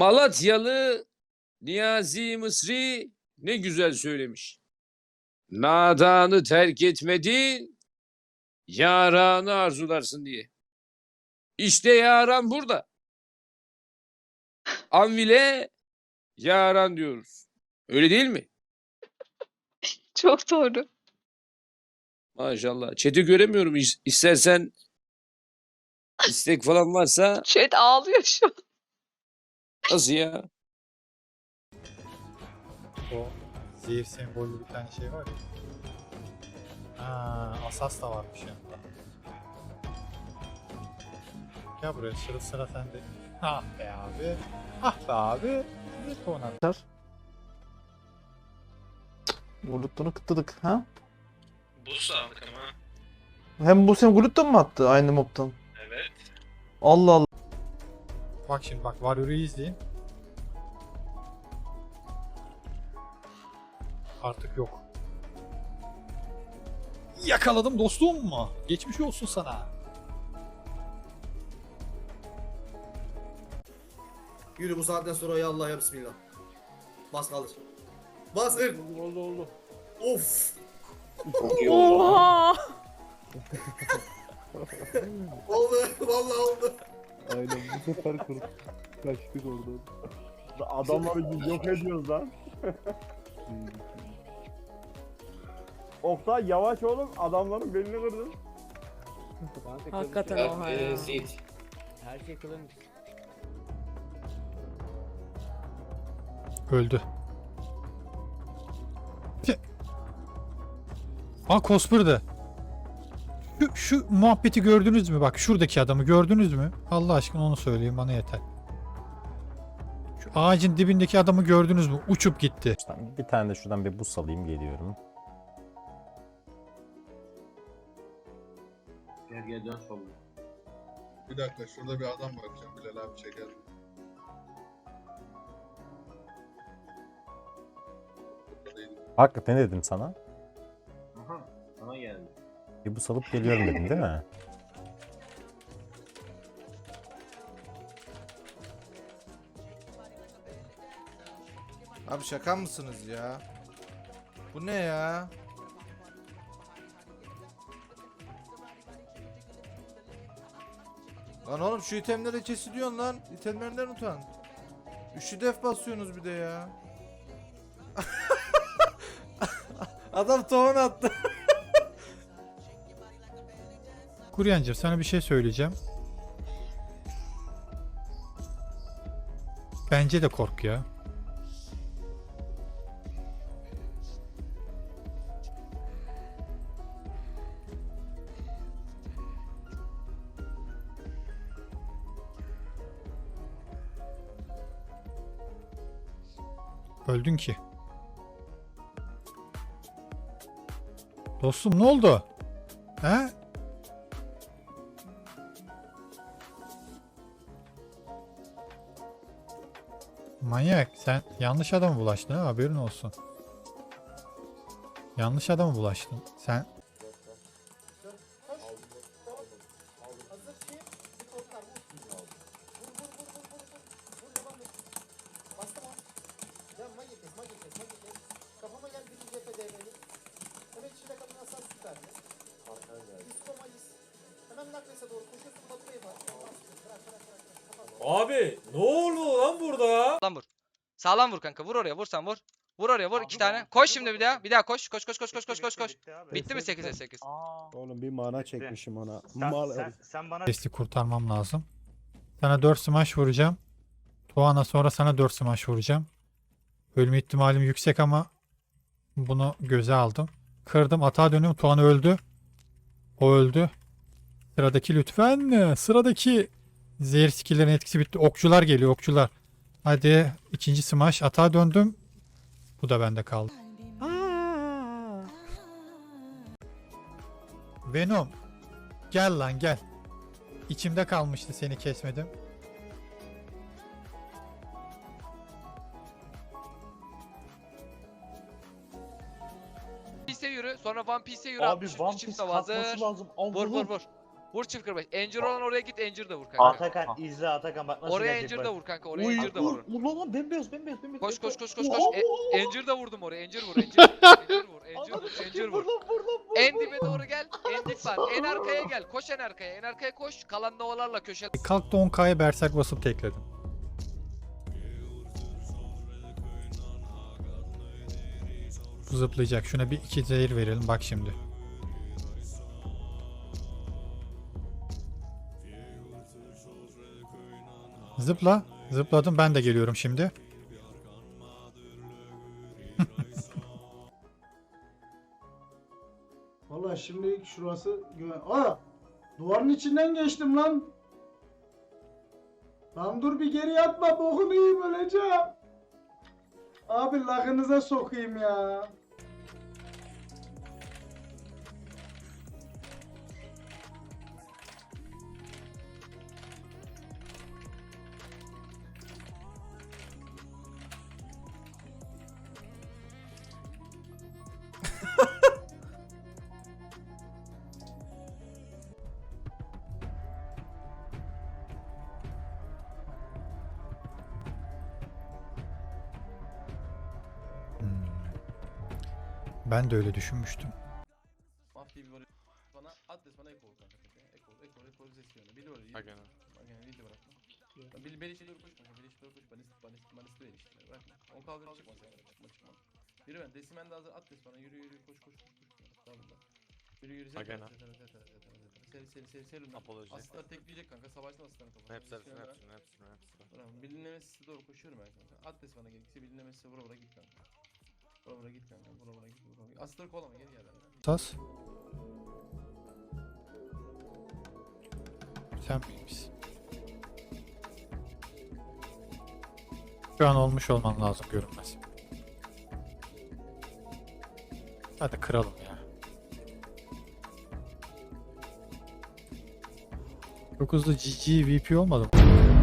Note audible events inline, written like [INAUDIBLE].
Malatyalı Niyazi Mısri ne güzel söylemiş. Nadanı terk etmedin, yaranı arzularsın diye. İşte yaran burada. Anvile yaran diyoruz. Öyle değil mi? Çok doğru. Maşallah. Chat'i göremiyorum. İs- İstersen istek falan varsa Chat ağlıyor şu an. Nasıl ya? O zehir sembollü bir tane şey var ya. Ha, asas da varmış yanında. Gel buraya sıra sıra sende. Ah be abi. Ah be abi. Bir ton at. Glutton'u kıtladık ha? Buz aldık ama. Hem bu sen Glutton mu attı aynı mobtan? Evet. Allah Allah. Bak şimdi bak Warrior'u izleyin. Artık yok. Yakaladım dostum mu? Geçmiş olsun sana. Yürü bu saatten sonra ya Allah ya Bismillah. Bas kaldır. Basır. Oldu oldu. Of. Oha! [LAUGHS] Oldu. Vallahi oldu. Aynen bu sefer kurt kaçtık oradan. Adamları yok ediyoruz lan. Oktay yavaş oğlum adamların belini kırdın. Hakikaten oha ya. Öldü. Aa Cosper'dı. Şu, şu muhabbeti gördünüz mü? Bak şuradaki adamı gördünüz mü? Allah aşkına onu söyleyin bana yeter. Şu ağacın dibindeki adamı gördünüz mü? Uçup gitti. Bir tane de şuradan bir buz alayım geliyorum. Bir dakika şurada bir adam bakacağım Bilal abi çeker. Değil. Bak ne dedim sana? Bir buz alıp geliyorum dedim değil mi? Abi şaka mısınız ya? Bu ne ya? Lan oğlum şu itemlere kesiliyorsun lan. İtemlerden utan. Üçlü def basıyorsunuz bir de ya. [LAUGHS] Adam tohum attı. Kuryancığım sana bir şey söyleyeceğim. Bence de kork ya. Öldün ki. Dostum ne oldu? He? Manyak sen yanlış adama bulaştın ha haberin olsun. Yanlış adama bulaştın. Sen. Abi ne oluyor lan burada? Sağlam vur. Sağlam vur kanka. Vur oraya. Vursan vur. Vur oraya vur iki tane. Koş şimdi bir daha. Bir daha koş. Koş koş koş koş koş koş koş. Bitti mi 8'e 8? Oğlum bir mana çekmişim ona. Mal herif. Desti kurtarmam lazım. Sana 4 smash vuracağım. Tuana sonra sana 4 smash vuracağım. Ölme ihtimalim yüksek ama bunu göze aldım. Kırdım atağa dönüyorum. Tuana öldü. O öldü. Sıradaki lütfen. Sıradaki zehir skill'lerin etkisi bitti. Okçular geliyor okçular. Hadi ikinci smash. Atağa döndüm. Bu da bende kaldı. Venom. Gel lan gel. İçimde kalmıştı seni kesmedim. Piece'e yürü. Sonra One Piece'e yürü. Abi 63 One Piece kalkması lazım. Vur vur vur. Vur çift 45. Encir olan oraya git Encir de vur kanka. Atakan izle Atakan bak nasıl Oraya Encir de vur kanka. Oraya Encir de vur. Ulan lan bembeyaz bembeyaz bembeyaz. Koş koş koş koş koş. E. Encir de vurdum oraya. Encir vur. Encir. Encir vur. Encir vur. Encir vur. Vur lan vur lan vur. En dibe doğru gel. En dip var. En arkaya gel. Koş en arkaya. En arkaya koş. Kalan novalarla köşe. Kalktı 10k'ya berserk basıp tekledim. Zıplayacak. Şuna bir iki zehir verelim. Bak şimdi. Zıpla. Zıpladım. Ben de geliyorum şimdi. [LAUGHS] Valla şimdi şurası güven. Aa! Duvarın içinden geçtim lan. Lan dur bir geri atma bokunu yiyeyim öleceğim. Abi lagınıza sokayım ya. Ben de öyle düşünmüştüm. Mafya bir bana adres bana ek ol kanka. Ek ol ek ol ek ol sesliyorum. Bili orayı. Aga. Yani video bırakma. Bili beli doğru koş kanka. Beli doğru koş. Banis banis banis beli işte. Bırakma. On kaldır çıkma sen. Çıkma çıkma. Yürü ben. Desimen de hazır. Adres bana. Yürü yürü koş koş koş. koş. Tamam da. Yürü yürü. Agana. Seri seri seri seri. Apoloji. Aslar tekleyecek kanka. Savaşta aslanın kafasına. Hepsi hepsi Desimen hepsi hepsi hepsi. Bravo. Bilinmesi doğru koşuyorum ben kanka. Adres bana gerekirse bilinmesi vura vura git kanka. Vura vura git kanka. Vura vura git. Vura git. Asları kolama geri gel. Sas. Sen? Şu an olmuş olman lazım görünmez. Hadi kıralım ya. Çok hızlı GG VP olmadı mı?